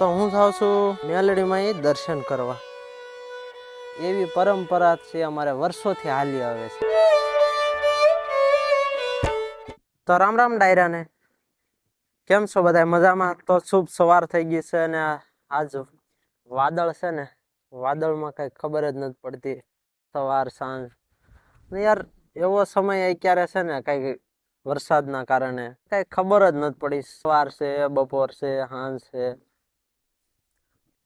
તો હું જાઉં છું મેલડીમાં એ દર્શન કરવા. એવી પરંપરા છે અમારે વર્ષોથી હાલી આવે છે. તો રામ રામ ડાયરાને. કેમ છો બધા મજામાં? તો શુભ સવાર થઈ ગઈ છે અને આજ વાદળ છે ને, વાદળમાં કઈ ખબર જ નથી પડતી. સવાર, સાંજ. યાર, એવો સમય ક્યારે છે ને, કઈ વરસાદના કારણે. કઈ ખબર જ નથી પડી. સવાર છે, બપોર છે સાંજ છે.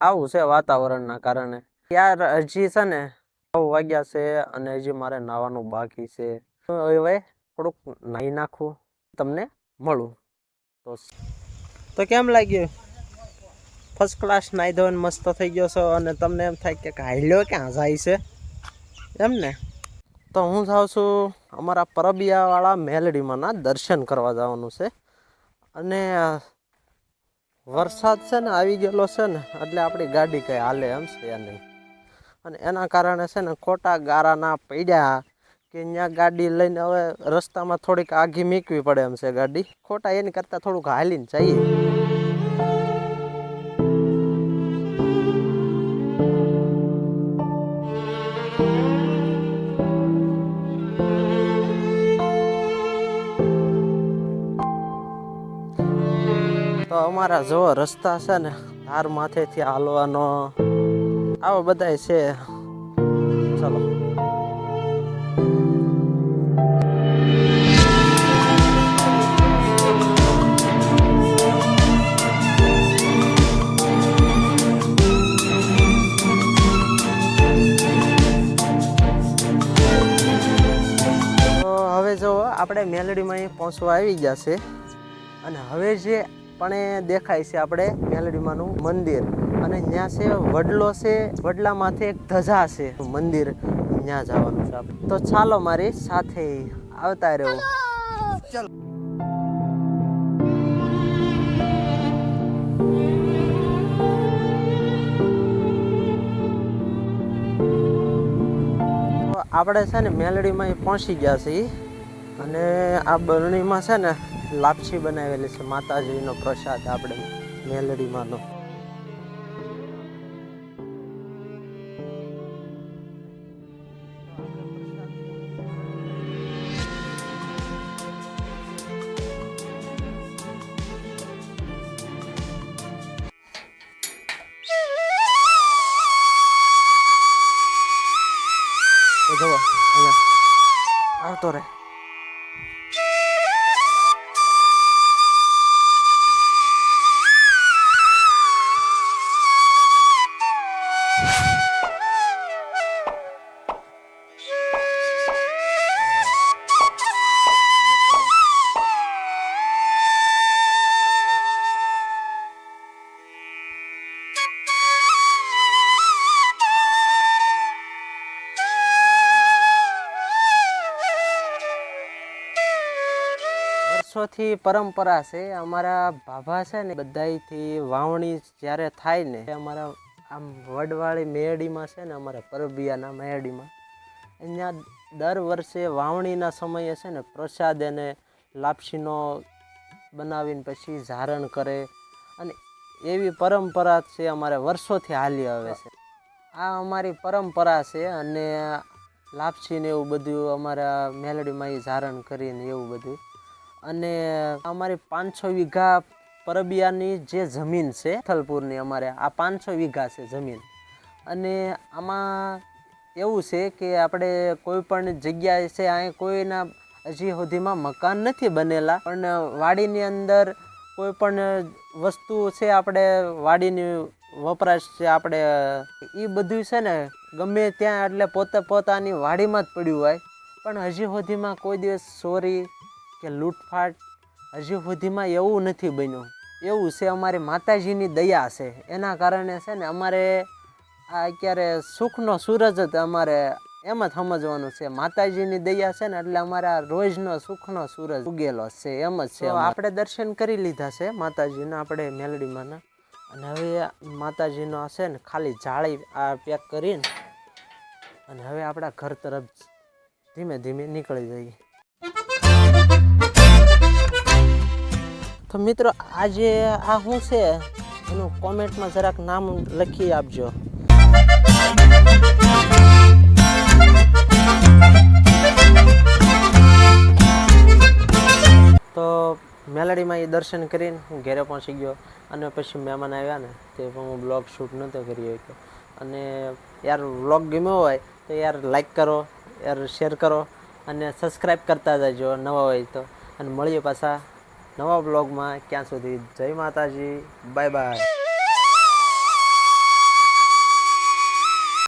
આવું છે વાતાવરણના કારણે. યાર, હજી છે ને નવ વાગ્યા છે અને હજી મારે નાવાનું બાકી છે. હવે થોડુંક નાહી નાખું, તમને મળું. તો તો કેમ લાગ્યું? ફર્સ્ટ ક્લાસ નાહી ધોઈને મસ્ત થઈ ગયો છો અને તમને એમ થાય કે હાલ્યો ક્યાં જાય છે? એમ ને? તો હું જાઉં છું અમારા પરબિયાવાળા મેલડીમાંના દર્શન કરવા જવાનું છે. અને વરસાદ છે ને આવી ગયેલો છે ને, એટલે આપણી ગાડી કંઈ હાલે એમ છે નહીં અને એના કારણે છે ને ખોટા ગારાના પડ્યા કે ત્યાં ગાડી લઈને હવે રસ્તામાં થોડીક આઘી મીકવી પડે એમ છે ગાડી. ખોટા એની કરતાં થોડુંક હાલીને જઈએ. તો અમારા જો રસ્તા છે ને, ધાર માથેથી હાલવાનો. આવો બધાય છે. ચલો. હવે જો આપણે મેલડીમાં પહોંચવા આવી ગયા છે. અને હવે જે પણ એ દેખાય છે આપણે મેલડીમાંનું મંદિર. અને ત્યાં છે વડલો છે વડલા માથે એક ધજા છે મંદિર. ત્યાં જવાનું છે આપણે. તો ચાલો મારી સાથે આવતા રહ્યો તો આપણે છે ને મેલડીમાં પહોંચી ગયા છીએ. અને આ બરણીમાં છે ને લાપસી બનાવેલી છે માતાજીનો પ્રસાદ આપણે મેલડીમાંનો. જુઓ અહીંયા આવતો રહે. વર્ષોથી પરંપરા છે. અમારા ભાભા છે ને, બધાયથી વાવણી જ્યારે થાય ને અમારા આમ વડવાળી મેરડીમાં છે ને, અમારા પરબિયાના મેરડીમાં અહીંયા દર વર્ષે વાવણીના સમયે છે ને, પ્રસાદ એને લાપસીનો બનાવીને પછી ઝારણ કરે. અને એવી પરંપરા છે અમારે વર્ષોથી હાલી આવે છે. આ અમારી પરંપરા છે અને લાપસી ને એવું બધું અમારા મેલડીમાં એ ધારણ કરીને એવું બધું. અને અમારી પાંચસો વીઘા પરબિયાની જે જમીન છે, થલપુરની અમારે, આ પાંચસો વીઘા છે જમીન. અને આમાં એવું છે કે આપણે કોઈ પણ જગ્યાએ છે અહીં કોઈના હજી સુધીમાં મકાન નથી બનેલા, પણ વાડીની અંદર કોઈ પણ વસ્તુ છે, આપણે વાડીની વપરાશ છે, આપણે એ બધું છે ને, ગમે ત્યાં એટલે પોતે પોતાની વાડીમાં જ પડ્યું હોય. પણ હજી સુધીમાં કોઈ દિવસ ચોરી કે લૂંટફાટ હજી સુધીમાં એવું નથી બન્યું. એવું છે અમારી માતાજીની દયા છે. એના કારણે છે ને અમારે આ અત્યારે સુખનો સૂરજ જ અમારે એમ જ સમજવાનું છે. માતાજીની દયા છે ને એટલે અમારા રોજનો સુખનો સૂરજ ઉગેલો છે. એમ જ છે આપણે દર્શન કરી લીધા છે માતાજીના આપણે મેલડીમાંના. અને હવે માતાજીનો આ છે ને ખાલી જાળી આ પેક કરીને અને હવે આપણા ઘર તરફ ધીમે ધીમે નીકળી જઈએ. તો મિત્રો, આજે આ શું છે? એનું કોમેન્ટમાં જરાક નામ લખી આપજો. તો મેલડીમાં એ દર્શન કરીને હું ઘરે પહોંચી ગયો અને પછી મહેમાન આવ્યા ને, તે પણ હું બ્લોગ શૂટ નહોતો કરી શક્યો. અને યાર વ્લોગ ગમ્યો હોય તો યાર લાઈક કરો, યાર શેર કરો અને સબસ્ક્રાઈબ કરતા જજો, નવા હોય તો. અને મળીએ પાછા. નવા બ્લોગમાં ક્યાં સુધી? જય માતાજી. Bye bye